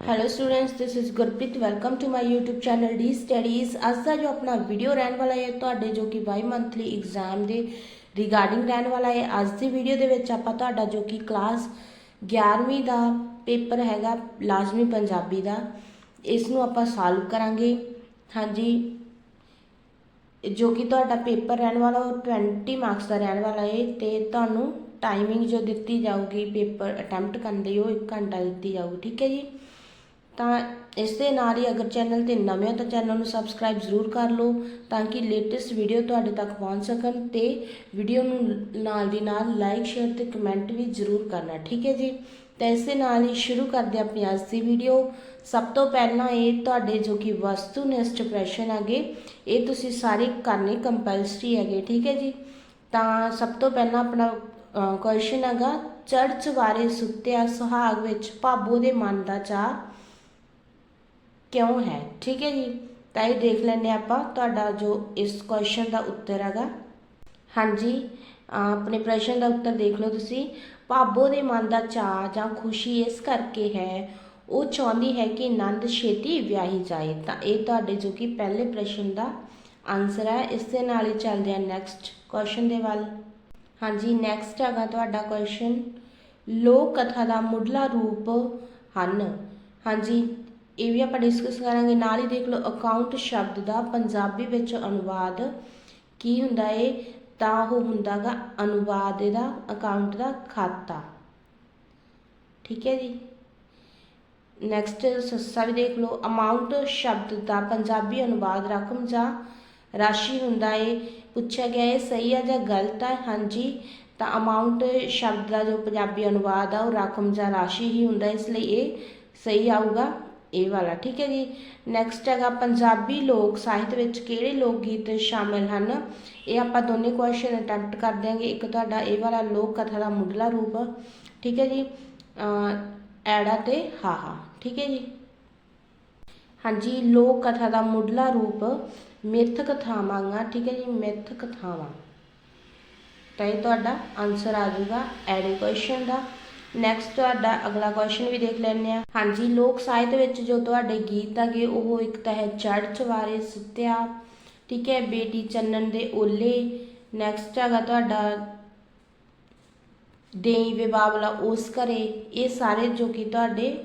Hello students this is Gurpreet welcome to my YouTube channel D studies ਅੱਜ ਦਾ ਜੋ ਆਪਣਾ ਵੀਡੀਓ ਰਹਿਣ ਵਾਲਾ ਹੈ, ਤੁਹਾਡੇ ਜੋ ਕਿ ਬਾਈ ਮੰਥਲੀ ਐਗਜ਼ਾਮ ਦੇ ਰਿਗਾਰਡਿੰਗ ਰਹਿਣ ਵਾਲਾ ਹੈ, ਅੱਜ ਦੀ ਵੀਡੀਓ ਦੇ ਵਿੱਚ ਆਪਾਂ ਤੁਹਾਡਾ ਜੋ ਕਿ ਕਲਾਸ 11ਵੀਂ ਦਾ ਪੇਪਰ ਹੈਗਾ, ਲਾਜ਼ਮੀ ਪੰਜਾਬੀ ਦਾ ਇਸ ਨੂੰ ਆਪਾਂ ਸੋਲਵ ਕਰਾਂਗੇ। ਹਾਂਜੀ। ਜੋ ਕਿ ਤੁਹਾਡਾ ਪੇਪਰ ਰਹਿਣ ਵਾਲਾ, ਉਹ 20 ਮਾਰਕਸ ਦਾ ਰਹਿਣ ਵਾਲਾ ਹੈ ਤੇ ਤੁਹਾਨੂੰ ਟਾਈਮਿੰਗ ਜੋ ਦਿੱਤੀ ਜਾਊਗੀ ਪੇਪਰ ਅਟੈਂਪਟ ਕਰਨ ਦੀ ਉਹ 1 ਘੰਟਾ ਦਿੱਤੀ ਜਾਊਗੀ, ਠੀਕ ਹੈ ਜੀ? ਤਾਂ ਇਸ ਦੇ ਨਾਲ ਹੀ ਅਗਰ ਚੈਨਲ ਤੇ ਨਵੇਂ ਹੋ ਤਾਂ ਚੈਨਲ ਨੂੰ ਸਬਸਕ੍ਰਾਈਬ ਜ਼ਰੂਰ ਕਰ ਲਓ ਤਾਂ ਕਿ ਲੇਟੈਸਟ ਵੀਡੀਓ ਤੁਹਾਡੇ ਤੱਕ ਪਹੁੰਚ ਸਕਣ ਤੇ ਵੀਡੀਓ ਨੂੰ ਨਾਲ ਦੀ ਨਾਲ ਲਾਈਕ ਸ਼ੇਅਰ ਤੇ ਕਮੈਂਟ ਵੀ ਜ਼ਰੂਰ ਕਰਨਾ, ਠੀਕ ਹੈ ਜੀ? ਤਾਂ ਇਸ ਦੇ ਨਾਲ ਹੀ ਸ਼ੁਰੂ ਕਰਦੇ ਹਾਂ ਆਪਣੀ ਅੱਜ ਦੀ ਵੀਡੀਓ। ਸਭ ਤੋਂ ਪਹਿਲਾਂ ਇਹ ਤੁਹਾਡੇ ਜੋ ਕਿ ਵਸਤੂਨਿਸ਼ਟ ਪ੍ਰਸ਼ਨ ਹੈਗੇ, ਇਹ ਤੁਸੀਂ ਸਾਰੇ ਕਰਨੇ ਕੰਪਲਸਰੀ ਹੈਗੇ, ਠੀਕ ਹੈ ਜੀ? ਤਾਂ ਸਭ ਤੋਂ ਪਹਿਲਾਂ ਆਪਣਾ ਕੁਐਸਚਨ ਹੈਗਾ, ਚਰਚ ਬਾਰੇ ਸੁੱਤਿਆ ਸੁਹਾਗ ਵਿੱਚ ਭਾਬੋ ਦੇ ਮਨ ਦਾ ਚਾਹ ਕਿਉਂ ਹੈ? ਠੀਕ ਹੈ ਜੀ। ਤਾਂ ਇਹ ਦੇਖ ਲੈਂਦੇ ਹਾਂ ਆਪਾਂ ਤੁਹਾਡਾ ਜੋ ਇਸ ਕੁਐਸਚਨ ਦਾ ਉੱਤਰ ਹੈਗਾ। ਹਾਂਜੀ ਆਪਣੇ ਪ੍ਰਸ਼ਨ ਦਾ ਉੱਤਰ ਦੇਖ ਲਓ ਤੁਸੀਂ। ਭਾਬੋ ਦੇ ਮਨ ਦਾ ਚਾਹ ਜਾਂ ਖੁਸ਼ੀ ਇਸ ਕਰਕੇ ਹੈ, ਉਹ ਚਾਹੁੰਦੀ ਹੈ ਕਿ ਨੰਦ ਛੇਤੀ ਵਿਆਹੀ ਜਾਏ। ਤਾਂ ਇਹ ਤੁਹਾਡੇ ਜੋ ਕਿ ਪਹਿਲੇ ਪ੍ਰਸ਼ਨ ਦਾ ਆਨਸਰ ਹੈ, ਇਸ ਦੇ ਨਾਲ ਹੀ ਚੱਲਦੇ ਹਾਂ ਨੈਕਸਟ ਕੁਐਸਚਨ ਦੇ ਵੱਲ। ਹਾਂਜੀ ਨੈਕਸਟ ਹੈਗਾ ਤੁਹਾਡਾ ਕੁਐਸਚਨ ਲੋਕ ਕਥਾ ਦਾ ਮੁੱਢਲਾ ਰੂਪ ਹਨ। ਹਾਂਜੀ ਇਹ ਵੀ ਆਪਾਂ ਡਿਸਕਸ ਕਰਾਂਗੇ। ਨਾਲ ਹੀ ਦੇਖ ਲਓ ਅਕਾਊਂਟ ਸ਼ਬਦ ਦਾ ਪੰਜਾਬੀ ਵਿੱਚ ਅਨੁਵਾਦ ਕੀ ਹੁੰਦਾ ਏ? ਤਾਂ ਉਹ ਹੁੰਦਾਗਾ ਅਨੁਵਾਦ ਇਹਦਾ ਅਕਾਊਂਟ ਦਾ ਖਾਤਾ। ਠੀਕ ਹੈ ਜੀ? ਨੈਕਸਟ ਸੱਸਾ ਵੀ ਦੇਖ ਲਓ ਅਮਾਉਂਟ ਸ਼ਬਦ ਦਾ ਪੰਜਾਬੀ ਅਨੁਵਾਦ ਰਕਮ ਜਾਂ ਰਾਸ਼ੀ ਹੁੰਦਾ ਏ? ਪੁੱਛਿਆ ਗਿਆ ਇਹ ਸਹੀ ਆ ਜਾਂ ਗਲਤ ਹੈ ਹਾਂਜੀ, ਤਾਂ ਅਮਾਉਂਟ ਸ਼ਬਦ ਦਾ ਜੋ ਪੰਜਾਬੀ ਅਨੁਵਾਦ ਆ, ਉਹ ਰਕਮ ਜਾਂ ਰਾਸ਼ੀ ਹੀ ਹੁੰਦਾ, ਇਸ ਲਈ ਇਹ ਸਹੀ ਆਊਗਾ। ਇਹ ਵਾਲਾ, ਠੀਕ ਹੈ ਜੀ? ਨੈਕਸਟ ਹੈਗਾ ਪੰਜਾਬੀ ਲੋਕ ਸਾਹਿਤ ਵਿੱਚ ਕਿਹੜੇ ਲੋਕ ਗੀਤ ਸ਼ਾਮਿਲ ਹਨ? ਇਹ ਆਪਾਂ ਦੋਨੇ ਕੁਐਸਚਨ ਅਟੈਂਪਟ ਕਰ ਦਿਆਂਗੇ। ਇੱਕ ਤੁਹਾਡਾ ਇਹ ਵਾਲਾ ਲੋਕ ਕਥਾ ਦਾ ਮੁੱਢਲਾ ਰੂਪ, ਠੀਕ ਹੈ ਜੀ? ਐੜਾ ਤੇ ਹਾਹਾ, ਠੀਕ ਹੈ ਜੀ? ਹਾਂਜੀ, ਲੋਕ ਕਥਾ ਦਾ ਮੁੱਢਲਾ ਰੂਪ ਮਿੱਥ ਕਥਾਵਾਂਗਾ ਠੀਕ ਹੈ ਜੀ? ਮਿੱਥ ਕਥਾਵਾਂ ਤਾਂ ਇਹ ਤੁਹਾਡਾ ਆਨਸਰ ਆ ਜਾਊਗਾ ਐੜੇ ਕੁਐਸਚਨ ਦਾ। ਨੈਕਸਟ ਤੁਹਾਡਾ ਅਗਲਾ ਕੁਐਸਚਨ ਵੀ ਦੇਖ ਲੈਂਦੇ ਆ ਹਾਂਜੀ, ਲੋਕ ਸਾਹਿਤ ਵਿੱਚ ਜੋ ਤੁਹਾਡੇ ਗੀਤ ਹੈਗੇ, ਉਹ ਇੱਕ ਤਾਂ ਹੈ ਚੜ ਚਵਾਰੇ ਸੁੱਤਿਆ, ਠੀਕ ਹੈ, ਬੇਟੀ ਚੰਨਨ ਦੇ ਓਲੇ। ਨੈਕਸਟ ਹੈਗਾ ਤੁਹਾਡਾ ਦੇਈ ਵੇ ਬਾਬਲਾ ਉਸ ਕਰੇ ਇਹ ਸਾਰੇ ਜੋ ਕਿ ਤੁਹਾਡੇ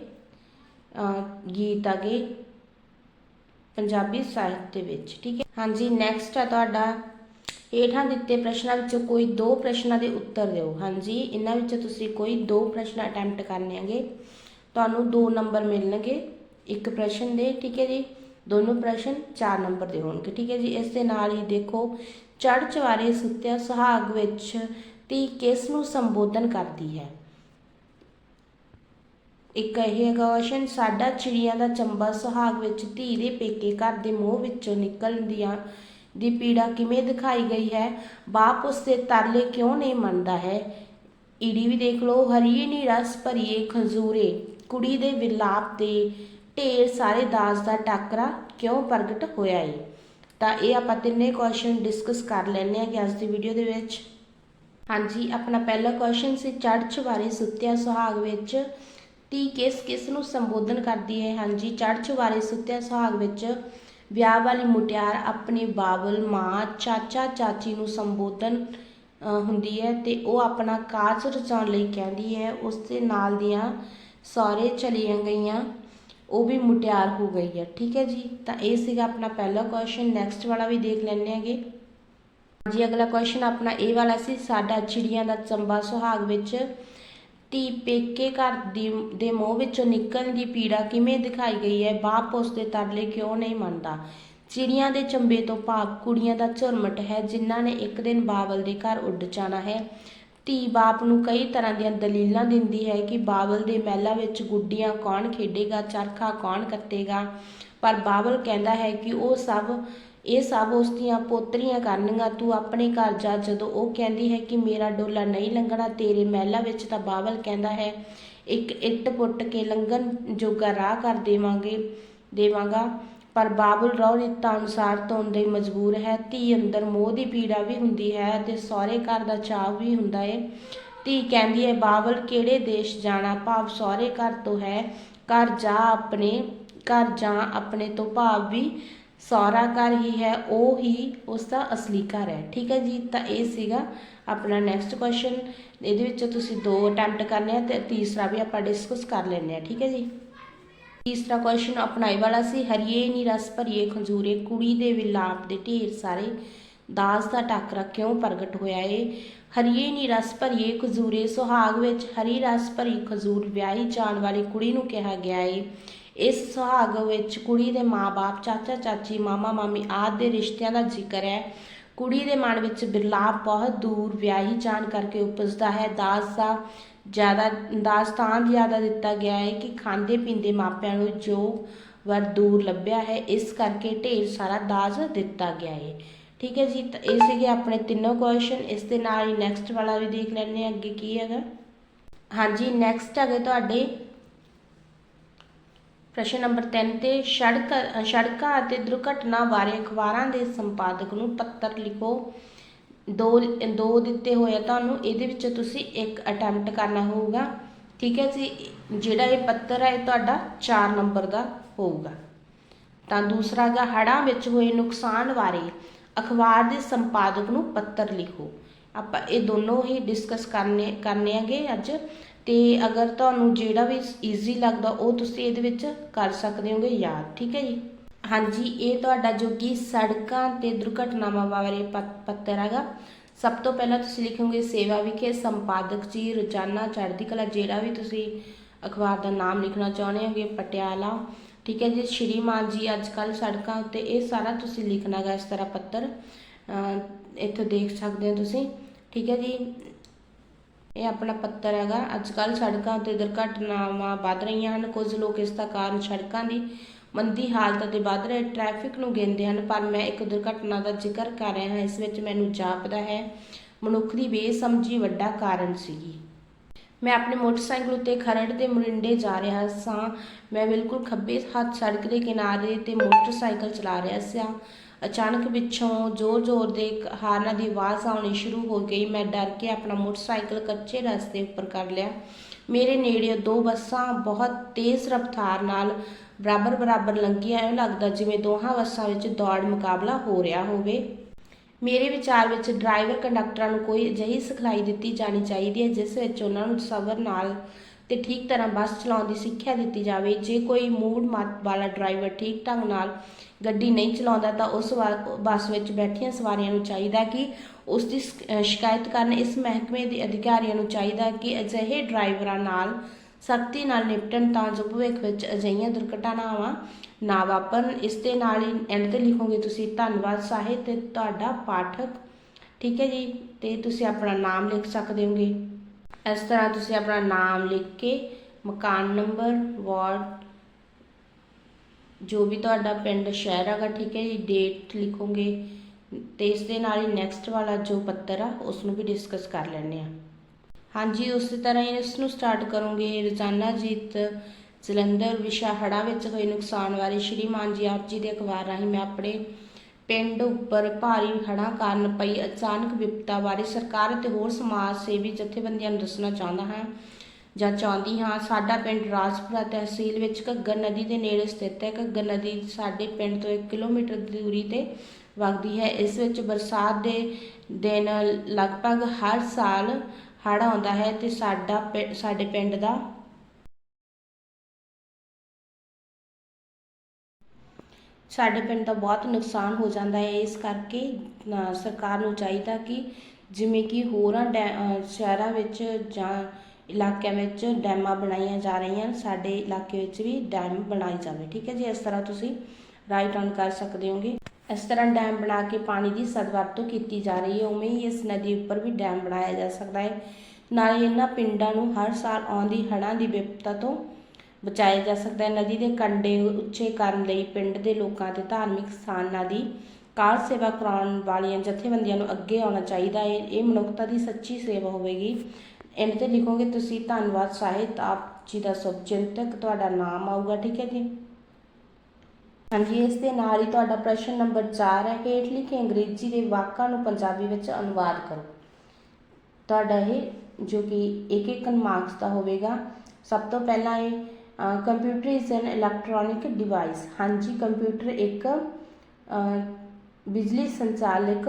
ਗੀਤ ਹੈਗੇ, ਪੰਜਾਬੀ ਸਾਹਿਤ ਦੇ ਵਿੱਚ, ਠੀਕ ਹੈ। ਹਾਂਜੀ ਨੈਕਸਟ ਆ ਤੁਹਾਡਾ ਹੇਠਾਂ ਦਿੱਤੇ ਪ੍ਰਸ਼ਨਾਂ ਵਿੱਚੋਂ ਕੋਈ ਦੋ ਪ੍ਰਸ਼ਨਾਂ ਦੇ ਉੱਤਰ ਦਿਓ। ਹਾਂਜੀ, ਇਹਨਾਂ ਵਿੱਚੋਂ ਤੁਸੀਂ ਕੋਈ ਦੋ ਪ੍ਰਸ਼ਨ ਅਟੈਂਪਟ ਕਰਨੇ ਹੈਗੇ, ਤੁਹਾਨੂੰ ਦੋ ਨੰਬਰ ਮਿਲਣਗੇ। ਇੱਕ ਪ੍ਰਸ਼ਨ ਦੇ, ਠੀਕ ਹੈ ਜੀ? ਦੋਨੋਂ ਪ੍ਰਸ਼ਨ 4 ਨੰਬਰ ਦੇ ਹੋਣਗੇ, ਠੀਕ ਹੈ ਜੀ? ਇਸ ਦੇ ਨਾਲ ਹੀ ਦੇਖੋ ਚੜ ਚਵਾਰੇ ਸੁੱਤਿਆ ਸੁਹਾਗ ਵਿੱਚ ਤੀ ਕਿਸ ਨੂੰ ਸੰਬੋਧਨ ਕਰਦੀ ਹੈ? ਇੱਕ ਇਹ ਹੈਗਾ ਕੁਐਸਚਨ ਸਾਡਾ ਚਿੜੀਆਂ ਦਾ ਚੰਬਾ ਸੁਹਾਗ ਵਿੱਚ ਧੀ ਦੇ ਪੇਕੇ ਘਰ ਦੇ ਮੋਹ ਵਿੱਚੋਂ ਨਿਕਲਦੀਆਂ ਦੀ ਪੀੜਾ ਕਿਵੇਂ ਦਿਖਾਈ ਗਈ ਹੈ? ਬਾਪ ਉਸ ਦੇ ਤਰਲੇ ਕਿਉਂ ਨਹੀਂ ਮੰਨਦਾ ਹੈ? ਈੜੀ ਵੀ ਦੇਖ ਲਓ ਹਰੀਏ ਨੀ ਰਸ ਭਰੀਏ ਖਜ਼ੂਰੇ। ਕੁੜੀ ਦੇ ਵਿਲਾਪ ਦੇ ਢੇਰ ਸਾਰੇ ਦਾਸ ਦਾ ਟਾਕਰਾ ਕਿਉਂ ਪ੍ਰਗਟ ਹੋਇਆ ਏ? ਤਾਂ ਇਹ ਆਪਾਂ ਤਿੰਨੇ ਕੁਐਸਚਨ ਡਿਸਕਸ ਕਰ ਲੈਣੇ ਆ ਕਿ ਅੱਜ ਦੀ ਵੀਡੀਓ ਦੇ ਵਿੱਚ। ਹਾਂਜੀ, ਆਪਣਾ ਪਹਿਲਾ ਕੁਐਸਚਨ ਸੀ, ਚੜ੍ਹ ਬਾਰੇ ਸੁੱਤਿਆ ਸੁਹਾਗ ਵਿੱਚ ਤੀ ਕਿਸ ਕਿਸ ਨੂੰ ਸੰਬੋਧਨ ਕਰਦੀ ਹੈ? ਹਾਂਜੀ ਚੜ ਬਾਰੇ ਸੁੱਤਿਆ ਸੁਹਾਗ ਵਿੱਚ ਵਿਆਹ ਵਾਲੀ ਮੁਟਿਆਰ ਆਪਣੀ ਬਾਬਲ ਮਾਂ ਚਾਚਾ ਚਾਚੀ ਨੂੰ ਸੰਬੋਧਨ ਹੁੰਦੀ ਹੈ ਅਤੇ ਉਹ ਆਪਣਾ ਕਾਜ ਰਚਾਉਣ ਲਈ ਕਹਿੰਦੀ ਹੈ, ਉਸ ਦੇ ਨਾਲ ਦੀਆਂ ਸਹੁਰੇ ਚਲੀਆਂ ਗਈਆਂ, ਉਹ ਵੀ ਮੁਟਿਆਰ ਹੋ ਗਈ ਹੈ। ਠੀਕ ਹੈ ਜੀ, ਤਾਂ ਇਹ ਸੀਗਾ ਆਪਣਾ ਪਹਿਲਾ ਕੁਐਸਚਨ ਨੈਕਸਟ ਵਾਲਾ ਵੀ ਦੇਖ ਲੈਣੇ ਹੈਗੇ। ਜੀ ਅਗਲਾ ਕੁਐਸਚਨ ਆਪਣਾ ਇਹ ਵਾਲਾ ਸੀ, ਸਾਡਾ ਚਿੜੀਆਂ ਦਾ ਚੰਬਾ ਸੁਹਾਗ ਵਿੱਚ ਧੀ ਪੇਕੇ ਘਰ ਦੀ, ਦੇ ਮੋਹ ਵਿੱਚੋਂ ਨਿਕਲਣ ਦੀ ਪੀੜਾ ਕਿਵੇਂ ਦਿਖਾਈ ਗਈ ਹੈ? ਬਾਪ ਉਸ ਦੇ ਤਰਲੇ ਕਿਉਂ ਨਹੀਂ ਮੰਨਦਾ? ਚਿੜੀਆਂ ਦੇ ਚੰਬੇ ਤੋਂ ਭਾਵ ਕੁੜੀਆਂ ਦਾ ਝੁਰਮਟ ਹੈ, ਜਿਨ੍ਹਾਂ ਨੇ ਇੱਕ ਦਿਨ ਬਾਬਲ ਦੇ ਘਰ ਉੱਡ ਜਾਣਾ ਹੈ। ਧੀ ਬਾਪ ਨੂੰ ਕਈ ਤਰ੍ਹਾਂ ਦੀਆਂ ਦਲੀਲਾਂ ਦਿੰਦੀ ਹੈ ਕਿ ਬਾਬਲ ਦੇ ਮਹਿਲਾਂ ਵਿੱਚ ਗੁੱਡੀਆਂ ਕੌਣ ਖੇਡੇਗਾ, ਚਰਖਾ ਕੌਣ ਕੱਟੇਗਾ? ਪਰ ਬਾਬਲ ਕਹਿੰਦਾ ਹੈ ਕਿ ਉਹ ਸਭ ਇਹ ਸਭ ਉਸ ਦੀਆਂ ਪੋਤਰੀਆਂ ਕਰਨੀਆਂ ਤੂੰ ਆਪਣੇ ਘਰ ਜਾ, ਜਦੋਂ ਉਹ ਕਹਿੰਦੀ ਹੈ ਕਿ ਮੇਰਾ ਡੋਲਾ ਨਹੀਂ ਲੰਘਣਾ, ਤੇਰੇ ਮਹਿਲਾ ਵਿੱਚ ਤਾਂ ਬਾਬਲ ਕਹਿੰਦਾ ਹੈ, ਇੱਕ ਇੱਟ ਪੁੱਟ ਕੇ ਲੰਘਣ ਜੋਗਾ ਰਾਹ ਕਰ ਦੇਵਾਂਗੇ, ਦੇਵਾਂਗਾ। ਪਰ ਬਾਬਲ ਰੌ ਰੀਤਾਂ ਅਨੁਸਾਰ ਧੋਣ ਲਈ ਮਜਬੂਰ ਹੈ, ਧੀ ਅੰਦਰ ਮੋਹ ਦੀ ਪੀੜਾ ਵੀ ਹੁੰਦੀ ਹੈ ਤੇ ਸਹੁਰੇ ਘਰ ਦਾ ਚਾਅ ਵੀ ਹੁੰਦਾ ਹੈ ਧੀ ਕਹਿੰਦੀ ਹੈ, ਬਾਬਲ ਕਿਹੜੇ ਦੇਸ਼ ਜਾਣਾ? ਭਾਵ ਸਹੁਰੇ ਘਰ ਤੋਂ ਹੈ, ਘਰ ਜਾ ਆਪਣੇ, ਘਰ ਜਾਂ ਆਪਣੇ ਤੋਂ ਭਾਵ ਵੀ ਸਹੁਰਾ ਘਰ ਹੀ ਹੈ, ਉਹ ਹੀ ਉਸ ਦਾ ਅਸਲੀ ਘਰ ਹੈ। ਠੀਕ ਹੈ ਜੀ? ਤਾਂ ਇਹ ਸੀਗਾ ਆਪਣਾ ਨੈਕਸਟ ਕੁਐਸਚਨ ਇਹਦੇ ਵਿੱਚ ਤੁਸੀਂ ਦੋ ਅਟੈਂਪਟ ਕਰਨੇ ਆ ਤੇ ਤੀਸਰਾ ਵੀ ਆਪਾਂ ਡਿਸਕਸ ਕਰ ਲੈਂਦੇ ਆ। ਠੀਕ ਹੈ ਜੀ? ਤੀਸਰਾ ਕੁਐਸਚਨ ਆਪਣਾ ਇਹ ਵਾਲਾ ਸੀ, ਹਰੀਏ ਨੀ ਰਸ ਭਰੀਏ ਖੰਜੂਰੇ, ਕੁੜੀ ਦੇ ਵਿਲਾਪ ਦੇ ਢੇਰ ਸਾਰੇ, ਦਾਸ ਦਾ ਟਾਕਰਾ ਕਿਉਂ ਪ੍ਰਗਟ ਹੋਇਆ ਏ। ਹਰੀਏ ਨੀ ਰਸ ਭਰੀਏ ਖਜੂਰੇ, ਸੁਹਾਗ ਵਿੱਚ ਹਰੀ ਰਸ ਭਰੀ ਖਜੂਰ ਵਿਆਹੀ ਜਾਣ ਵਾਲੀ ਕੁੜੀ ਨੂੰ ਕਿਹਾ ਗਿਆ ਏ। ਇਸ ਸੁਹਾਗ ਵਿੱਚ ਕੁੜੀ ਦੇ ਮਾਪੇ ਚਾਚਾ, ਚਾਚੀ, ਮਾਮਾ, ਮਾਮੀ ਆਦਿ ਦੇ ਰਿਸ਼ਤਿਆਂ ਦਾ ਜ਼ਿਕਰ ਹੈ। ਕੁੜੀ ਦੇ ਮਨ ਵਿੱਚ ਬਿਰਲਾਪ ਬਹੁਤ ਦੂਰ ਵਿਆਹੀ ਜਾਣ ਕਰਕੇ ਉਪਜਦਾ ਹੈ। ਦਾਸ ਦਾ ਜ਼ਿਆਦਾ, ਦਾਸਤਾਨ ਜ਼ਿਆਦਾ ਦਿੱਤਾ ਗਿਆ ਹੈ ਕਿ ਖਾਂਦੇ ਪੀਂਦੇ ਮਾਪਿਆਂ ਨੂੰ ਜੋ ਵਰ ਦੂਰ ਲੱਭਿਆ ਹੈ, ਇਸ ਕਰਕੇ ਢੇਰ ਸਾਰਾ ਦਾਜ ਦਿੱਤਾ ਗਿਆ ਹੈ। ਠੀਕ ਹੈ ਜੀ, ਤਾਂ ਇਹ ਸੀਗੇ ਆਪਣੇ ਤਿੰਨੋਂ ਕੁਐਸਚਨ ਇਸ ਦੇ ਨਾਲ ਹੀ ਨੈਕਸਟ ਵਾਲਾ ਵੀ ਦੇਖ ਲੈਂਦੇ ਹਾਂ ਅੱਗੇ ਕੀ ਹੈਗਾ। ਹਾਂਜੀ ਨੈਕਸਟ ਹੈਗੇ ਤੁਹਾਡੇ ਪ੍ਰਸ਼ਨ ਨੰਬਰ 3 ਤੇ ਸੜਕ, ਸੜਕਾਂ ਅਤੇ ਦੁਰਘਟਨਾ ਬਾਰੇ ਅਖਬਾਰਾਂ ਦੇ ਸੰਪਾਦਕ ਨੂੰ ਪੱਤਰ ਲਿਖੋ। ਦੋ ਦੋ ਦਿੱਤੇ ਹੋਏ ਆ ਤੁਹਾਨੂੰ, ਇਹਦੇ ਵਿੱਚ ਤੁਸੀਂ ਇੱਕ ਅਟੈਂਪਟ ਕਰਨਾ ਹੋਊਗਾ। ਠੀਕ ਹੈ ਜੀ, ਜਿਹੜਾ ਇਹ ਪੱਤਰ ਹੈ, ਇਹ ਤੁਹਾਡਾ 4 ਨੰਬਰ ਦਾ ਹੋਊਗਾ। ਤਾਂ ਦੂਸਰਾ ਗਾ, ਹੜ੍ਹਾਂ ਵਿੱਚ ਹੋਏ ਨੁਕਸਾਨ ਬਾਰੇ ਅਖਬਾਰ ਦੇ ਸੰਪਾਦਕ ਨੂੰ ਪੱਤਰ ਲਿਖੋ। ਆਪਾਂ ਇਹ ਦੋਨੋਂ ਹੀ ਡਿਸਕਸ ਕਰਨੇ ਕਰਨੇ ਹੈਗੇ ਅੱਜ। ਤੇ ਅਗਰ ਤੁਹਾਨੂੰ ਜਿਹੜਾ ਵੀ ਈਜ਼ੀ ਲੱਗਦਾ, ਉਹ ਤੁਸੀਂ ਇਹਦੇ ਵਿੱਚ ਕਰ ਸਕਦੇ ਹੋਗੇ ਯਾਦ, ਠੀਕ ਹੈ ਜੀ? ਹਾਂਜੀ, ਇਹ ਤੁਹਾਡਾ ਜੋ ਕਿ ਸੜਕਾਂ ਤੇ ਦੁਰਘਟਨਾਵਾਂ ਬਾਰੇ ਪੱਤਰ ਹੈਗਾ। ਸਭ ਤੋਂ ਪਹਿਲਾਂ ਤੁਸੀਂ ਲਿਖੋਗੇ, ਸੇਵਾ ਵਿਖੇ ਸੰਪਾਦਕ ਜੀ ਰੋਜ਼ਾਨਾ ਚੜ੍ਹਦੀ ਕਲਾ, ਜਿਹੜਾ ਵੀ ਤੁਸੀਂ ਅਖਬਾਰ ਦਾ ਨਾਮ ਲਿਖਣਾ ਚਾਹੁੰਦੇ ਹੋਗੇ, ਪਟਿਆਲਾ, ਠੀਕ ਹੈ ਜੀ? ਸ਼੍ਰੀਮਾਨ ਜੀ ਅੱਜ ਕੱਲ ਸੜਕਾਂ ਉੱਤੇ ਇਹ ਸਾਰਾ ਤੁਸੀਂ ਲਿਖਣਾ ਗਾ ਇਸ ਤਰ੍ਹਾਂ ਪੱਤਰ, ਅਹ, ਇੱਥੇ ਦੇਖ ਸਕਦੇ ਹੋ ਤੁਸੀਂ, ਠੀਕ ਹੈ ਜੀ? ਇਹ ਆਪਣਾ ਪੱਤਰ ਹੈਗਾ। ਅੱਜ ਕੱਲ ਸੜਕਾਂ ਉੱਤੇ ਦੁਰਘਟਨਾਵਾਂ ਵੱਧ ਰਹੀਆਂ ਹਨ। ਕੁਝ ਲੋਕ ਇਸ ਦਾ ਕਾਰਨ ਸੜਕਾਂ ਦੀ ਮੰਦੀ ਹਾਲਤ ਅਤੇ ਵੱਧ ਰਹੇ ਟ੍ਰੈਫਿਕ ਨੂੰ ਗਿਣਦੇ ਹਨ, ਪਰ ਮੈਂ ਇੱਕ ਦੁਰਘਟਨਾ ਦਾ ਜ਼ਿਕਰ ਕਰ ਰਿਹਾ ਹਾਂ। ਇਸ ਵਿੱਚ ਮੈਨੂੰ ਜਾਪਦਾ ਹੈ। ਮਨੁੱਖ ਦੀ ਬੇਸਮਝੀ ਵੱਡਾ ਕਾਰਨ ਸੀਗੀ। ਮੈਂ ਆਪਣੇ ਮੋਟਰਸਾਈਕਲ ਉੱਤੇ ਖਰੜ ਦੇ ਮੁਰਿੰਡੇ ਜਾ ਰਿਹਾ ਸਾਂ। ਮੈਂ ਬਿਲਕੁਲ ਖੱਬੇ ਹੱਥ ਸੜਕ ਦੇ ਕਿਨਾਰੇ ਤੇ ਮੋਟਰਸਾਈਕਲ ਚਲਾ ਰਿਹਾ ਸਾਂ। ਅਚਾਨਕ ਪਿੱਛੋਂ ਜ਼ੋਰ-ਜ਼ੋਰ ਦੇ ਹਾਰਨਾਂ ਦੀ ਆਵਾਜ਼ ਆਉਣੀ ਸ਼ੁਰੂ ਹੋ ਗਈ। ਮੈਂ ਡਰ ਕੇ ਆਪਣਾ ਮੋਟਰਸਾਈਕਲ ਕੱਚੇ ਰਸਤੇ ਉੱਪਰ ਕਰ ਲਿਆ। ਮੇਰੇ ਨੇੜੇ ਦੋ ਬੱਸਾਂ ਬਹੁਤ ਤੇਜ਼ ਰਫ਼ਤਾਰ ਨਾਲ ਬਰਾਬਰ ਬਰਾਬਰ ਲੰਘੀਆਂ। ਐਂ ਲੱਗਦਾ ਜਿਵੇਂ ਦੋਹਾਂ ਬੱਸਾਂ ਵਿੱਚ ਦੌੜ ਮੁਕਾਬਲਾ ਹੋ ਰਿਹਾ ਹੋਵੇ। ਮੇਰੇ ਵਿਚਾਰ ਵਿੱਚ ਡਰਾਈਵਰ ਕੰਡਕਟਰਾਂ ਨੂੰ ਕੋਈ ਅਜਿਹੀ ਸਿਖਲਾਈ ਦਿੱਤੀ ਜਾਣੀ ਚਾਹੀਦੀ ਹੈ, ਜਿਸ ਵਿੱਚ ਉਹਨਾਂ ਨੂੰ ਸਬਰ ਨਾਲ ਤੇ ਠੀਕ ਤਰ੍ਹਾਂ ਬੱਸ ਚਲਾਉਣ ਦੀ ਸਿੱਖਿਆ ਦਿੱਤੀ ਜਾਵੇ। ਜੇ ਕੋਈ ਮੂਡ ਮਤ ਵਾਲਾ ਡਰਾਈਵਰ ਠੀਕ ਢੰਗ ਨਾਲ ਗੱਡੀ ਨਹੀਂ ਚਲਾਉਂਦਾ, ਤਾਂ ਉਸ ਵਾ- ਬੱਸ ਵਿੱਚ ਬੈਠੀਆਂ ਸਵਾਰੀਆਂ ਨੂੰ ਚਾਹੀਦਾ ਕਿ ਉਸ ਦੀ ਸ਼ਿਕਾਇਤ ਕਰਨ। ਇਸ ਮਹਿਕਮੇ ਦੇ ਅਧਿਕਾਰੀਆਂ ਨੂੰ ਚਾਹੀਦਾ ਕਿ ਅਜਿਹੇ ਡਰਾਈਵਰਾਂ ਨਾਲ ਸਖਤੀ ਨਾਲ ਨਿਪਟਣ, ਤਾਂ ਜੋ ਭਵਿੱਖ ਵਿੱਚ ਅਜਿਹੀਆਂ ਦੁਰਘਟਨਾਵਾਂ ਨਾ ਵਾਪਰਨ। ਇਸ ਦੇ ਨਾਲ ਹੀ ਐਂਡ ਤੇ ਲਿਖੋਗੇ ਤੁਸੀਂ। ਧੰਨਵਾਦ ਸਾਹਿਤ ਤੇ ਤੁਹਾਡਾ ਪਾਠਕ। ਠੀਕ ਹੈ ਜੀ? ਤੇ ਤੁਸੀਂ ਆਪਣਾ ਨਾਮ ਲਿਖ ਸਕਦੇ ਹੋਗੇ। ਇਸ ਤਰ੍ਹਾਂ ਤੁਸੀਂ ਆਪਣਾ ਨਾਮ ਲਿਖ ਕੇ, ਮਕਾਨ ਨੰਬਰ, ਵਾਰਡ, ਜੋ ਵੀ ਤੁਹਾਡਾ ਪਿੰਡ, ਸ਼ਹਿਰ ਹੈਗਾ, ਠੀਕ ਹੈ ਜੀ ਡੇਟ ਲਿਖੋਗੇ ਤੇ ਇਸ ਦੇ ਨਾਲ ਹੀ ਨੈਕਸਟ ਵਾਲਾ ਜੋ ਪੱਤਰ ਆ ਉਸ ਨੂੰ ਵੀ ਡਿਸਕਸ ਕਰ ਲੈਣੇ ਆ ਹਾਂਜੀ, ਉਸੇ ਤਰ੍ਹਾਂ ਹੀ ਇਸ ਨੂੰ ਸਟਾਰਟ ਕਰੋਗੇ। ਰੋਜ਼ਾਨਾ ਜੀਤ ਜਲੰਧਰ ਵਿਸ਼ਾ ਹੜਾ ਵਿੱਚ ਹੋਏ ਨੁਕਸਾਨ ਬਾਰੇ ਸ਼੍ਰੀਮਾਨ ਜੀ ਆਪ ਜੀ ਦੇ ਅਖਬਾਰ ਰਾਹੀਂ ਮੈਂ ਆਪਣੇ ਪਿੰਡ ਉੱਪਰ ਭਾਰੀ ਹੜ੍ਹਾਂ ਕਾਰਨ ਪਈ ਅਚਾਨਕ ਵਿਪਤਾ ਬਾਰੇ ਸਰਕਾਰ ਅਤੇ ਹੋਰ ਸਮਾਜ ਸੇਵੀ ਜਥੇਬੰਦੀਆਂ ਨੂੰ ਦੱਸਣਾ ਚਾਹੁੰਦਾ ਹਾਂ ਜਾਂ ਚਾਹੁੰਦੀ ਹਾਂ, ਸਾਡਾ ਪਿੰਡ ਰਾਜਪੁਰਾ ਤਹਿਸੀਲ ਵਿੱਚ ਘੱਗਰ ਨਦੀ ਦੇ ਨੇੜੇ ਸਥਿਤ ਹੈ। ਘੱਗਰ ਨਦੀ ਸਾਡੇ ਪਿੰਡ ਤੋਂ 1 ਕਿਲੋਮੀਟਰ ਦੀ ਦੂਰੀ ਤੇ ਵਗਦੀ ਹੈ। ਇਸ ਵਿੱਚ ਬਰਸਾਤ ਦੇ ਦਿਨ ਲਗਭਗ ਹਰ ਸਾਲ ਹੜ੍ਹ ਆਉਂਦਾ ਹੈ ਤੇ ਸਾਡਾ ਪਿੰ- ਸਾਡੇ ਪਿੰਡ ਦਾ ਸਾਡੇ ਪਿੰਡ ਦਾ ਬਹੁਤ ਨੁਕਸਾਨ ਹੋ ਜਾਂਦਾ ਹੈ। ਇਸ ਕਰਕੇ ਸਰਕਾਰ ਨੂੰ ਚਾਹੀਦਾ ਕਿ ਜਿਵੇਂ ਕਿ ਹੋਰਾਂ ਡੈ ਸ਼ਹਿਰਾਂ ਵਿੱਚ ਜਾਂ ਇਲਾਕਿਆਂ ਵਿੱਚ ਡੈਮਾਂ ਬਣਾਈਆਂ ਜਾ ਰਹੀਆਂ ਹਨ। ਸਾਡੇ ਇਲਾਕੇ ਵਿੱਚ ਵੀ ਡੈਮ ਬਣਾਈ ਜਾਵੇ। ਠੀਕ ਹੈ ਜੀ? ਇਸ ਤਰ੍ਹਾਂ ਤੁਸੀਂ ਰਾਈਟ ਔਨ ਕਰ ਸਕਦੇ ਹੋਗੇ। ਇਸ ਤਰ੍ਹਾਂ ਡੈਮ ਬਣਾ ਕੇ ਪਾਣੀ ਦੀ ਸਦਵਰਤੋਂ ਕੀਤੀ ਜਾ ਰਹੀ ਹੈ। ਉਵੇਂ ਹੀ ਇਸ ਨਦੀ ਉੱਪਰ ਵੀ ਡੈਮ ਬਣਾਇਆ ਜਾ ਸਕਦਾ ਹੈ। ਨਾਲੇ ਇਹਨਾਂ ਪਿੰਡਾਂ ਨੂੰ ਹਰ ਸਾਲ ਆਉਂਦੀ ਹੜ੍ਹਾਂ ਦੀ ਵਿਪਤਾ ਤੋਂ ਬਚਾਇਆ ਜਾ ਸਕਦਾ ਹੈ। ਨਦੀ ਦੇ ਕੰਢੇ ਉੱਚੇ ਕਰਨ ਲਈ ਪਿੰਡ ਦੇ ਲੋਕਾਂ ਤੇ ਧਾਰਮਿਕ ਸਥਾਨਾਂ ਦੀ ਕਾਰ ਸੇਵਾ ਕਰਾਉਣ ਵਾਲੀਆਂ ਜਥੇਬੰਦੀਆਂ ਨੂੰ ਅੱਗੇ ਆਉਣਾ ਚਾਹੀਦਾ ਹੈ। ਇਹ ਮਨੁੱਖਤਾ ਦੀ ਸੱਚੀ ਸੇਵਾ ਹੋਵੇਗੀ। ਇਹਨਾਂ ਤੇ ਲਿਖੋਗੇ ਤੁਸੀਂ, ਧੰਨਵਾਦ ਸਾਹਿਤ। ਆਪ ਜੀ ਦਾ ਸੁਭਚਿੰਤਕ ਤੁਹਾਡਾ ਨਾਮ ਆਊਗਾ, ਠੀਕ ਹੈ ਜੀ? ਹਾਂਜੀ, ਇਸ ਦੇ ਨਾਲ ਹੀ ਤੁਹਾਡਾ ਪ੍ਰਸ਼ਨ ਨੰਬਰ 4 ਹੈ। ਹੇਠ ਕੇ ਅੰਗਰੇਜ਼ੀ ਦੇ ਵਾਕਾਂ ਨੂੰ ਪੰਜਾਬੀ ਵਿੱਚ ਅਨੁਵਾਦ ਕਰੋ। ਤੁਹਾਡਾ ਇਹ ਜੋ ਕਿ ਇੱਕ ਇੱਕ ਮਾਰਕਸ ਦਾ ਹੋਵੇਗਾ। ਸਭ ਤੋਂ ਪਹਿਲਾਂ ਇਹ computer is an electronic device ਹਾਂਜੀ ਕੰਪਿਊਟਰ ਇੱਕ ਅ, ਬਿਜਲੀ ਸੰਚਾਲਕ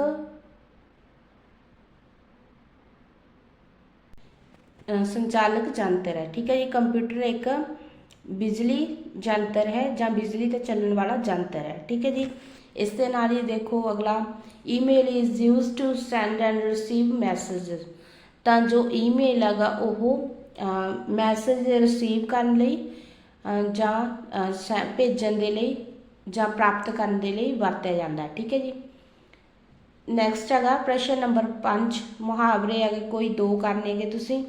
ਅ, ਸੰਚਾਲਕ ਯੰਤਰ ਹੈ ਠੀਕ ਹੈ ਜੀ ਕੰਪਿਊਟਰ ਇੱਕ ਬਿਜਲੀ ਯੰਤਰ ਹੈ ਜਾਂ ਬਿਜਲੀ ਤੇ ਚੱਲਣ ਵਾਲਾ ਯੰਤਰ ਹੈ ਠੀਕ ਹੈ ਜੀ ਇਸ ਦੇ ਨਾਲ ਹੀ ਦੇਖੋ ਅਗਲਾ email is used to send and receive messages ਤਾਂ ਜੋ ਈਮੇਲ ਹੈਗਾ ਉਹ ਮੈਸੇਜ ਰਿਸੀਵ ਕਰਨ ਲਈ ਅ, ਜਾਂ ਅ, ਸੈ- ਭੇਜਣ ਦੇ ਲਈ ਜਾਂ ਪ੍ਰਾਪਤ ਕਰਨ ਦੇ ਲਈ ਵਰਤਿਆ ਜਾਂਦਾ ਹੈ ਠੀਕ ਹੈ ਜੀ। ਨੈਕਸਟ ਹੈਗਾ ਪ੍ਰਸ਼ਨ ਨੰਬਰ 5 ਮੁਹਾਵਰੇ ਹੈਗੇ ਕੋਈ ਦੋ ਕਰਨੇਗੇ ਤੁਸੀਂ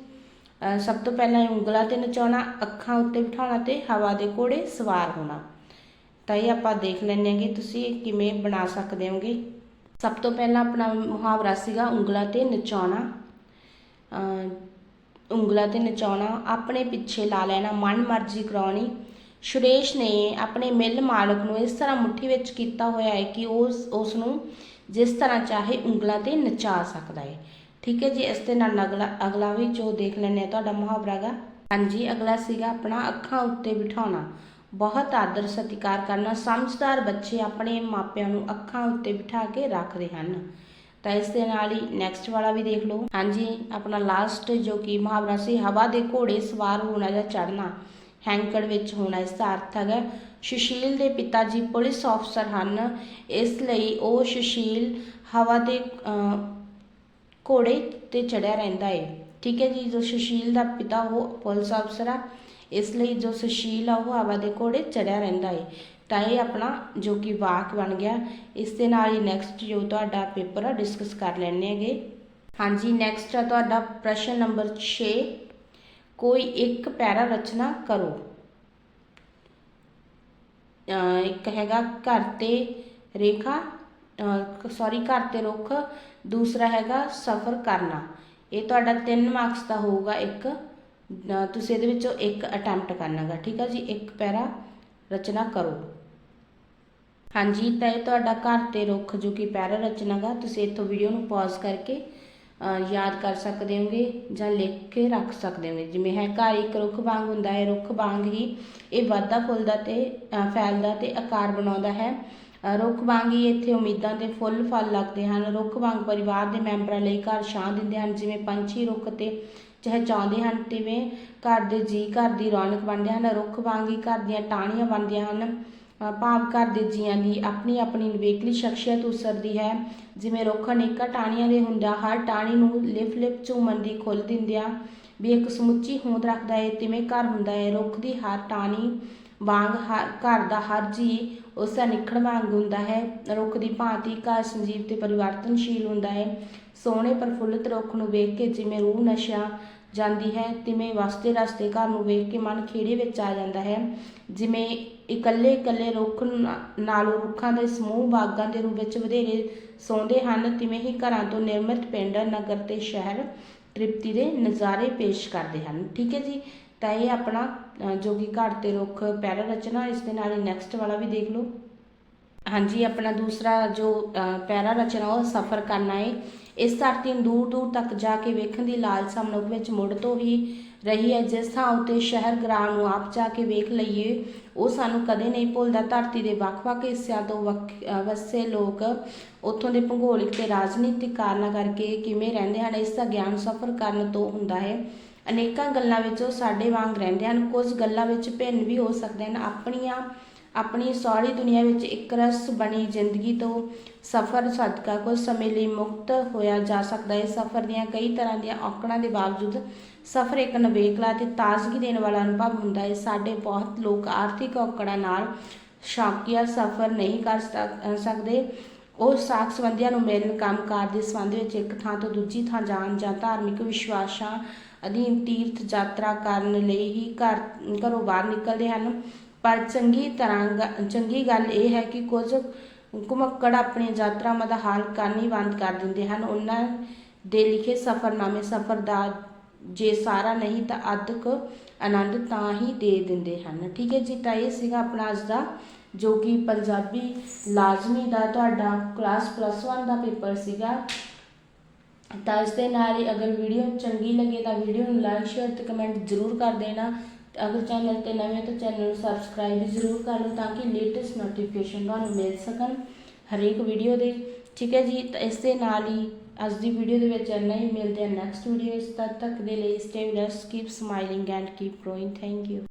ਸਭ ਤੋਂ ਪਹਿਲਾਂ ਉਂਗਲਾਂ ਤੇ ਨਚਾਉਣਾ ਅੱਖਾਂ ਉੱਤੇ ਬਿਠਾਉਣਾ ਤੇ ਹਵਾ ਦੇ ਘੋੜੇ ਸਵਾਰ ਹੋਣਾ। ਤਾਂ ਇਹ ਆਪਾਂ ਦੇਖ ਲੈਂਦੇ ਹਾਂਗੇ ਤੁਸੀਂ ਕਿਵੇਂ ਬਣਾ ਸਕਦੇ ਹੋਗੇ। ਸਭ ਤੋਂ ਪਹਿਲਾਂ ਆਪਣਾ ਮੁਹਾਵਰਾ ਸੀਗਾ ਉਂਗਲਾਂ ਤੇ ਨਚਾਉਣਾ। ਉਂਗਲਾਂ ਤੇ ਨਚਾਉਣਾ, ਆਪਣੇ ਪਿੱਛੇ ਲਾ ਲੈਣਾ, ਮਨ ਮਰਜ਼ੀ ਕਰਾਉਣੀ। ਸੁਰੇਸ਼ ਨੇ ਆਪਣੇ ਮਿੱਲ ਮਾਲਕ ਨੂੰ ਇਸ ਤਰ੍ਹਾਂ ਮੁੱਠੀ ਵਿੱਚ ਕੀਤਾ ਹੋਇਆ ਹੈ ਕਿ ਉਸ ਉਸ ਨੂੰ ਜਿਸ ਤਰ੍ਹਾਂ ਚਾਹੇ ਉਂਗਲਾਂ ਤੇ ਨਚਾ ਸਕਦਾ ਹੈ। ਠੀਕ ਹੈ ਜੀ, ਇਸ ਦੇ ਨਾਲ ਅਗਲਾ ਅਗਲਾ ਵੀ ਜੋ ਦੇਖ ਲੈਂਦੇ ਆ ਤੁਹਾਡਾ ਮੁਹਾਵਰਾ ਗਾ। ਹਾਂਜੀ, ਅਗਲਾ ਸੀਗਾ ਆਪਣਾ ਅੱਖਾਂ ਉੱਤੇ ਬਿਠਾਉਣਾ। ਬਹੁਤ ਆਦਰ ਸਤਿਕਾਰ ਕਰਨਾ। ਸਮਝਦਾਰ ਬੱਚੇ ਆਪਣੇ ਮਾਪਿਆਂ ਨੂੰ ਅੱਖਾਂ ਉੱਤੇ ਬਿਠਾ ਕੇ ਰੱਖਦੇ ਹਨ। ਤਾਂ ਇਸ ਦੇ ਨਾਲ ਹੀ ਨੈਕਸਟ ਵਾਲਾ ਵੀ ਦੇਖ ਲਓ। ਹਾਂਜੀ, ਆਪਣਾ ਲਾਸਟ ਜੋ ਕਿ ਮੁਹਾਵਰਾ ਸੀ, ਹਵਾ ਦੇ ਘੋੜੇ ਸਵਾਰ ਹੋਣਾ ਜਾਂ ਚੜਨਾ ਹੈਂਕੜ ਵਿੱਚ ਹੋਣਾ, ਇਸ ਦਾ ਅਰਥ ਹੈਗਾ ਸੁਸ਼ੀਲ ਦੇ ਪਿਤਾ ਜੀ ਪੁਲਿਸ ਅਫਸਰ ਹਨ। ਇਸ ਲਈ ਉਹ ਸੁਸ਼ੀਲ ਹਵਾ ਦੇ ਘੋੜੇ ਤੇ ਚੜਿਆ ਰਹਿੰਦਾ ਹੈ ਠੀਕ ਹੈ ਜੀ, ਜੋ ਸੁਸ਼ੀਲ ਦਾ ਪਿਤਾ ਉਹ ਪੁਲਿਸ ਅਫਸਰ ਆ। ਇਸ ਲਈ ਜੋ ਸੁਸ਼ੀਲ ਆ, ਉਹ ਹਵਾ ਦੇ ਘੋੜੇ ਚੜਿਆ ਰਹਿੰਦਾ ਹੈ ਤਾਂ ਇਹ ਆਪਣਾ ਜੋ ਕਿ ਵਾਕ ਬਣ ਗਿਆ। ਇਸ ਦੇ ਨਾਲ ਹੀ ਨੈਕਸਟ ਜੋ ਤੁਹਾਡਾ ਪੇਪਰ ਆ ਡਿਸਕਸ ਕਰ ਲੈਣੇ ਹੈਗੇ। ਹਾਂਜੀ ਨੈਕਸਟ ਆ ਤੁਹਾਡਾ ਪ੍ਰਸ਼ਨ ਨੰਬਰ 6 ਕੋਈ ਇੱਕ ਪੈਰਾ ਰਚਨਾ ਕਰੋ। ਇੱਕ ਹੈਗਾ ਘਰ ਤੇ ਰੇਖਾ ਸੌਰੀ ਘਰ ਤੇ ਰੁੱਖ। ਦੂਸਰਾ ਹੈਗਾ ਸਫ਼ਰ ਕਰਨਾ। ਇਹ ਤੁਹਾਡਾ 3 ਮਾਰਕਸ ਦਾ ਹੋਊਗਾ ਇੱਕ। ਤੁਸੀਂ ਇਹਦੇ ਵਿੱਚੋਂ ਇੱਕ ਅਟੈਂਪਟ ਕਰਨਾਗਾ। ਠੀਕ ਹੈ ਜੀ, ਇੱਕ ਪੈਰਾ ਰਚਨਾ ਕਰੋ। ਹਾਂਜੀ, ਤਾਂ ਇਹ ਤੁਹਾਡਾ ਘਰ ਤੇ ਰੁੱਖ ਜੋ ਕਿ ਪੈਰਾ ਰਚਨਾ ਗਾ, ਤੁਸੀਂ ਇੱਥੋਂ ਵੀਡੀਓ ਨੂੰ ਪੌਜ਼ ਕਰਕੇ ਯਾਦ ਕਰ ਸਕਦੇ ਹੋਗੇ ਜਾਂ ਲਿਖ ਕੇ ਰੱਖ ਸਕਦੇ ਹੋਗੇ। ਜਿਵੇਂ ਹੈ, ਘਰ ਇੱਕ ਰੁੱਖ ਵਾਂਗ ਹੁੰਦਾ ਹੈ, ਰੁੱਖ ਵਾਂਗ ਹੀ ਇਹ ਵੱਧਦਾ ਫੁੱਲਦਾ ਤੇ ਫੈਲਦਾ ਤੇ ਆਕਾਰ ਬਣਾਉਂਦਾ ਹੈ। ਰੁੱਖ ਵਾਂਗ ਹੀ ਇੱਥੇ ਉਮੀਦਾਂ ਦੇ ਫੁੱਲ ਫਲ ਲੱਗਦੇ ਹਨ। ਰੁੱਖ ਵਾਂਗ ਪਰਿਵਾਰ ਦੇ ਮੈਂਬਰਾਂ ਲਈ ਘਰ ਛਾਂ ਦਿੰਦੇ ਹਨ। ਜਿਵੇਂ ਪੰਛੀ ਰੁੱਖ ਤੇ ਚਹਿਚਾਉਂਦੇ ਹਨ, ਤਿਵੇਂ ਘਰ ਦੇ ਜੀ ਘਰ ਦੀ ਰੌਣਕ ਬਣਦੇ ਹਨ। ਰੁੱਖ ਵਾਂਗ ਹੀ ਘਰ ਦੀਆਂ ਟਾਹਣੀਆਂ ਬਣਦੀਆਂ ਹਨ। ਭਾਵ ਘਰ ਦੇ ਜੀਆਂ ਦੀ ਆਪਣੀ ਆਪਣੀ ਨਿਵੇਕਲੀ ਸ਼ਖਸੀਅਤ ਉਸਰਦੀ ਹੈ। ਜਿਵੇਂ ਰੁੱਖ ਅਨੇਕਾਂ ਟਾਹਣੀਆਂ ਦੇ ਹੁੰਦਿਆਂ ਹਰ ਟਾਹਣੀ ਨੂੰ ਲਿਫ ਲਿਫ ਝੂਮਣ ਦੀ ਖੁੱਲ ਦਿੰਦਿਆਂ ਵੀ ਇੱਕ ਸਮੁੱਚੀ ਹੋਂਦ ਰੱਖਦਾ ਹੈ ਤਿਵੇਂ ਘਰ ਹੁੰਦਾ ਹੈ ਰੁੱਖ ਦੀ ਹਰ ਟਾਹਣੀ ਵਾਂਗ ਹਰ ਘਰ ਦਾ ਹਰ ਜੀ ਉਸ ਦਾ ਨਿਖੜ ਵਾਂਗ ਹੁੰਦਾ ਹੈ। ਰੁੱਖ ਦੀ ਭਾਂਤੀ ਘਰ ਸੰਜੀਵ ਤੇ ਪਰਿਵਰਤਨਸ਼ੀਲ ਹੁੰਦਾ ਹੈ ਸੋਹਣੇ ਪ੍ਰਫੁੱਲਤ ਰੁੱਖ ਨੂੰ ਵੇਖ ਕੇ ਜਿਵੇਂ ਰੂਹ ਨਸ਼ਾ ਜਾਂਦੀ ਹੈ, ਤਿਵੇਂ ਵਸਦੇ ਰਸਤੇ ਘਰ ਨੂੰ ਵੇਖ ਕੇ ਮਨ ਖੇੜੇ ਵਿੱਚ ਆ ਜਾਂਦਾ ਹੈ। ਜਿਵੇਂ ਇਕੱਲੇ ਇਕੱਲੇ ਰੁੱਖ ਨਾਲੋਂ ਰੁੱਖਾਂ ਦੇ ਸਮੂਹ ਬਾਗਾਂ ਦੇ ਰੂਪ ਵਿੱਚ ਵਧੇਰੇ ਸੌਂਦੇ ਹਨ ਤਿਵੇਂ ਹੀ ਘਰਾਂ ਤੋਂ ਨਿਰਮਿਤ ਪਿੰਡ ਨਗਰ ਤੇ ਸ਼ਹਿਰ ਤ੍ਰਿਪਤੀ ਦੇ ਨਜ਼ਾਰੇ ਪੇਸ਼ ਕਰਦੇ ਹਨ। ਠੀਕ ਹੈ ਜੀ? ਤਾਂ ਇਹ ਆਪਣਾ ਅ, ਜੋ ਕਿ ਘਰ ਤੇ ਰੁੱਖ ਪੈਰਾ ਰਚਨਾ ਇਸ ਦੇ ਨਾਲ ਹੀ ਨੈਕਸਟ ਵਾਲਾ ਵੀ ਦੇਖ ਲਓ। ਹਾਂਜੀ ਆਪਣਾ ਦੂਸਰਾ ਜੋ ਅ, ਪੈਰਾ ਰਚਨਾ ਉਹ ਸਫ਼ਰ ਕਰਨਾ ਹੈ ਇਸ ਧਰਤੀ ਨੂੰ ਦੂਰ ਦੂਰ ਤੱਕ ਜਾ ਕੇ ਵੇਖਣ ਦੀ ਲਾਲਸਾ ਮਨੁੱਖ ਵਿੱਚ ਮੁੜ ਤੋਂ ਹੀ ਰਹੀ ਹੈ। ਜਿਸ ਥਾਂ ਉਤੇ ਸ਼ਹਿਰ ਗ੍ਰਾਮ ਨੂੰ ਆਪ ਜਾ ਕੇ ਵੇਖ ਲਈਏ, ਉਹ ਸਾਨੂੰ ਕਦੇ ਨਹੀਂ ਭੁੱਲਦਾ। ਧਰਤੀ ਦੇ ਵੱਖ-ਵੱਖ ਹਿੱਸਿਆਂ ਤੋਂ ਵੱਖ ਵਸੇ ਲੋਕ ਉੱਥੋਂ ਦੇ ਭੂਗੋਲਿਕ ਤੇ ਰਾਜਨੀਤਿਕ ਕਾਰਨਾਂ ਕਰਕੇ ਕਿਵੇਂ ਰਹਿੰਦੇ ਹਨ, ਇਸ ਦਾ ਗਿਆਨ ਸਫ਼ਰ ਕਰਨ ਤੋਂ ਹੁੰਦਾ ਹੈ। ਅਨੇਕਾਂ ਗੱਲਾਂ ਵਿੱਚ ਉਹ ਸਾਡੇ ਵਾਂਗ ਰਹਿੰਦੇ ਹਨ। ਕੁਝ ਗੱਲਾਂ ਵਿੱਚ ਭਿੰਨ ਵੀ ਹੋ ਸਕਦੇ ਹਨ। ਆਪਣੀਆਂ, ਆਪਣੀ ਸੌਰੀ ਦੁਨੀਆ ਵਿੱਚ ਇੱਕ ਰਸ ਬਣੀ ਜ਼ਿੰਦਗੀ ਤੋਂ ਸਫ਼ਰ ਸਦਕਾ ਕੁਝ ਸਮੇਂ ਲਈ ਮੁਕਤ ਹੋਇਆ ਜਾ ਸਕਦਾ ਹੈ। ਸਫ਼ਰ ਦੀਆਂ ਕਈ ਤਰ੍ਹਾਂ ਦੀਆਂ ਔਕੜਾਂ ਦੇ ਬਾਵਜੂਦ ਸਫ਼ਰ ਇੱਕ ਨਵੇਕਲਾ ਤੇ ਤਾਜ਼ਗੀ ਦੇਣ ਵਾਲਾ ਅਨੁਭਵ ਹੁੰਦਾ ਹੈ। ਸਾਡੇ ਬਹੁਤ ਲੋਕ ਆਰਥਿਕ ਔਕੜਾਂ ਨਾਲ ਸ਼ੌਕੀਆ ਸਫ਼ਰ ਨਹੀਂ ਕਰ ਸਕਦੇ। ਉਹ ਸਾਖ ਸੰਬੰਧੀਆਂ ਨੂੰ ਮਿਲਣ, ਕੰਮਕਾਰ ਦੇ ਸੰਬੰਧ ਵਿੱਚ ਇੱਕ ਥਾਂ ਤੋਂ ਦੂਜੀ ਥਾਂ ਜਾਣ ਜਾਂ ਧਾਰਮਿਕ ਵਿਸ਼ਵਾਸਾਂ ਅਧੀਨ ਤੀਰਥ ਯਾਤਰਾ ਕਰਨ ਲਈ ਹੀ ਘਰ, ਘਰੋਂ ਬਾਹਰ ਨਿਕਲਦੇ ਹਨ। ਪਰ ਚੰਗੀ ਤਰ੍ਹਾਂ ਚੰਗੀ ਗੱਲ ਇਹ ਹੈ ਕਿ ਕੁਝ ਘੁਮੱਕੜ ਆਪਣੀਆਂ ਯਾਤਰਾਵਾਂ ਦਾ ਹਾਲ ਕਰਨੀ ਬੰਦ ਕਰ ਦਿੰਦੇ ਹਨ। ਉਹਨਾਂ ਦੇ ਲਿਖੇ ਸਫ਼ਰਨਾਮੇ ਸਫ਼ਰ ਦਾ ਜੇ ਸਾਰਾ ਨਹੀਂ ਤਾਂ ਅੱਧਕ ਆਨੰਦ ਤਾਂ ਹੀ ਦੇ ਦਿੰਦੇ ਹਨ। ਠੀਕ ਹੈ ਜੀ, ਤਾਂ ਇਹ ਸੀਗਾ ਆਪਣਾ ਅੱਜ ਦਾ ਜੋ ਕਿ ਪੰਜਾਬੀ ਲਾਜ਼ਮੀ ਦਾ ਤੁਹਾਡਾ ਕਲਾਸ ਪਲੱਸ 1 ਦਾ ਪੇਪਰ ਸੀਗਾ। ਤਾਂ ਇਸ ਦੇ ਨਾਲ ਹੀ ਅਗਰ ਵੀਡੀਓ ਚੰਗੀ ਲੱਗੇ ਤਾਂ ਵੀਡੀਓ ਨੂੰ ਲਾਈਕ ਸ਼ੇਅਰ ਤੇ ਕਮੈਂਟ ਜ਼ਰੂਰ ਕਰ ਦੇਣਾ। ਅਗਰ ਚੈਨਲ ਤੇ ਨਵੇਂ ਤਾਂ ਚੈਨਲ ਨੂੰ ਸਬਸਕ੍ਰਾਈਬ ਵੀ ਜ਼ਰੂਰ ਕਰ ਲਓ ਤਾਂ ਕਿ ਲੇਟੈਸਟ ਨੋਟੀਫਿਕੇਸ਼ਨ ਤੁਹਾਨੂੰ ਮਿਲ ਸਕਣ ਹਰੇਕ ਵੀਡੀਓ ਦੇ। ਠੀਕ ਹੈ ਜੀ, ਤਾਂ ਇਸ ਦੇ ਨਾਲ ਹੀ ਅੱਜ ਦੀ ਵੀਡੀਓ ਦੇ ਵਿੱਚ ਇੰਨਾ ਹੀ। ਮਿਲਦੇ ਆ ਨੈਕਸਟ ਵੀਡੀਓ ਵਿੱਚ ਤਦ ਤੱਕ ਦੇ ਲਈ stay blessed keep smiling and keep growing thank you